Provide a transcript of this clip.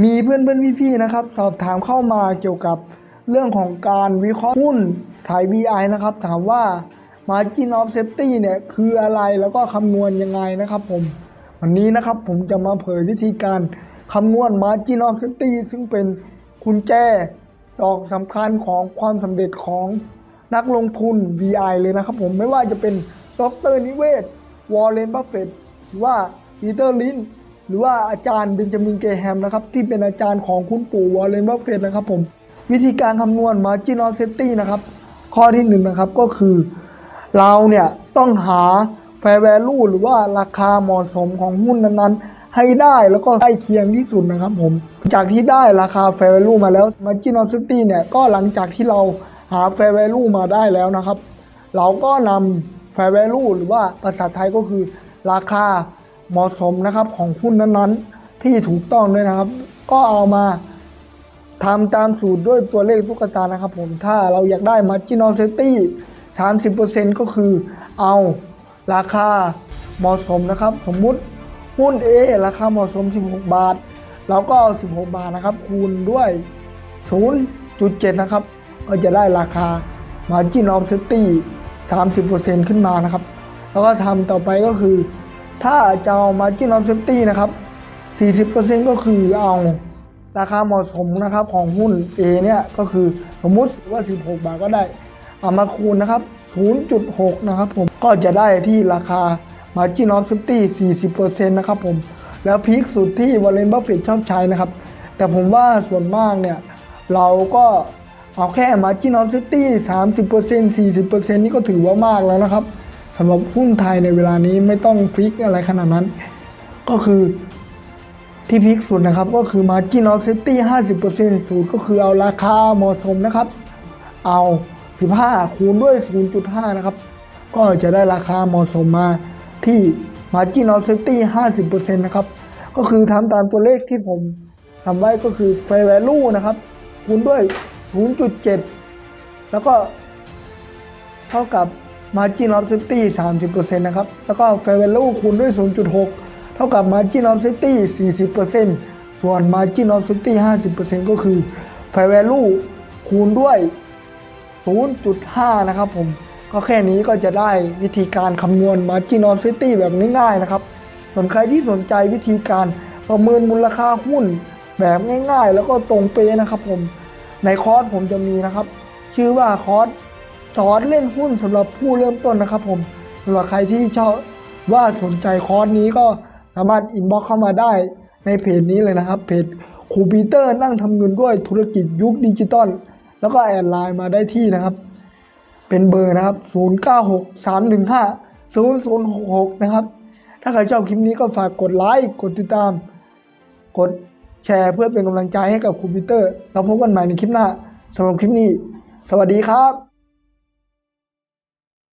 มีเพื่อนเพื่อนพี่ๆนะครับ สอบถามเข้ามาเกี่ยวกับเรื่องของการวิเคราะห์หุ้นสาย VI นะครับ ถามว่า Margin of Safety เนี่ยคืออะไรแล้วก็คำนวณยังไงนะครับผม วันนี้นะครับผมจะมาเผยวิธีการคำนวณ Margin of Safety ซึ่งเป็นกุญแจดอกสำคัญของความสำเร็จของนักลงทุน VI เลยนะครับผมไม่ว่าจะเป็นดรนิเวศ วอร์เรน บัฟเฟตหรือว่าปีเตอร์ลิน หรือว่าอาจารย์เบนจามินเกแฮมนะครับที่เป็นอาจารย์ของคุณปู่วอร์เรนบัฟเฟตนะครับผมวิธีการคำนวณ Margin of Safety นะครับ ข้อที่หนึ่งนะครับก็คือเราเนี่ยต้องหา Fair Value หรือว่าราคาเหมาะสมของหุ้นนั้นๆ ให้ได้แล้วก็ใกล้เคียงที่สุดนะครับผม จากที่ได้ราคา Fair Value มาแล้ว Margin of Safety เนี่ยก็หลังจากที่เราหา Fair Value มาได้แล้วนะครับ เราก็นำ Fair Value หรือว่าภาษาไทยก็คือราคา เหมาะสมนะครับของหุ้นนั้นๆ ที่ถูกต้องด้วยนะครับ ก็เอามาทำตามสูตรด้วยตัวเลขตุ๊กตานะครับผมถ้าเราอยากได้ Margin of Safety 30%ก็คือเอาราคาเหมาะสมนะครับ สมมุติหุ้น A ราคาเหมาะสม 16 บาท เราก็เอา 16 บาทนะครับ คูณด้วย 0.7 นะครับ ก็จะได้ราคา Margin of Safety 30%ขึ้นมานะครับ แล้วก็ทำต่อไปก็คือ ถ้าจะเอา Margin of Safety นะครับ 40%ก็คือเอาราคาเหมาะสมนะครับของหุ้น A เนี่ยก็คือสมมุติว่า 16 บาทก็ได้เอามาคูณนะครับ 0.6 นะครับผมก็จะได้ที่ราคา Margin of Safety 40%นะครับผม แล้วพีคสุดที่วอลเลนบัฟเฟตชอบใช้นะครับ แต่ผมว่าส่วนมากเนี่ย เราก็เอาแค่ Margin of Safety 30% 40%นี่ก็ถือว่ามากแล้วนะครับ สำหรับหุ้นไทยในเวลานี้ไม่ต้องฟิกอะไรขนาดนั้น ก็คือที่พีคสุดนะครับก็คือ Margin of Safety 50%สูตรก็คือเอาราคาเหมาะสมนะครับ เอา 15 คูณด้วย 0.5 นะครับ ก็จะได้ราคาเหมาะสมมาที่ Margin of Safety 50%นะครับ ก็คือทำตามตัวเลขที่ผมทำไว้ก็คือ Fair Value นะครับ คูณด้วย 0.7 แล้วก็เท่ากับ Margin of Safety 30%นะครับ แล้วก็ Fair Value คูณด้วย 0.6 เท่ากับ Margin of Safety 40%ส่วน Margin of Safety 50%ก็คือ Fair Value คูณด้วย 0.5 นะครับผม ก็แค่นี้ก็จะได้วิธีการคำนวณ Margin of Safety แบบง่ายๆนะครับ ส่วนใครที่สนใจวิธีการประเมินมูลค่าหุ้นแบบง่ายๆ แล้วก็ตรงเป๊ะนะครับผม ในคอร์สผมจะมีนะครับ ชื่อว่าคอร์ส สอนเล่นหุ้นสำหรับผู้เริ่มต้นนะครับผมสำหรับใครที่ชอบว่าสนใจคอร์สนี้ก็สามารถอินบ็อกเข้ามาได้ในเพจนี้เลยนะครับ เพจครูปีเตอร์นั่งทำเงินด้วยธุรกิจยุคดิจิตอลแล้วก็แอดไลน์มาได้ที่นะครับ เป็นเบอร์นะครับ 0963150066 นะครับ ถ้าใครชอบคลิปนี้ก็ฝากกดไลค์กดติดตาม กดแชร์เพื่อเป็นกำลังใจให้กับครูปีเตอร์ เราพบกันใหม่ในคลิปหน้าสำหรับคลิปนี้ สวัสดีครับ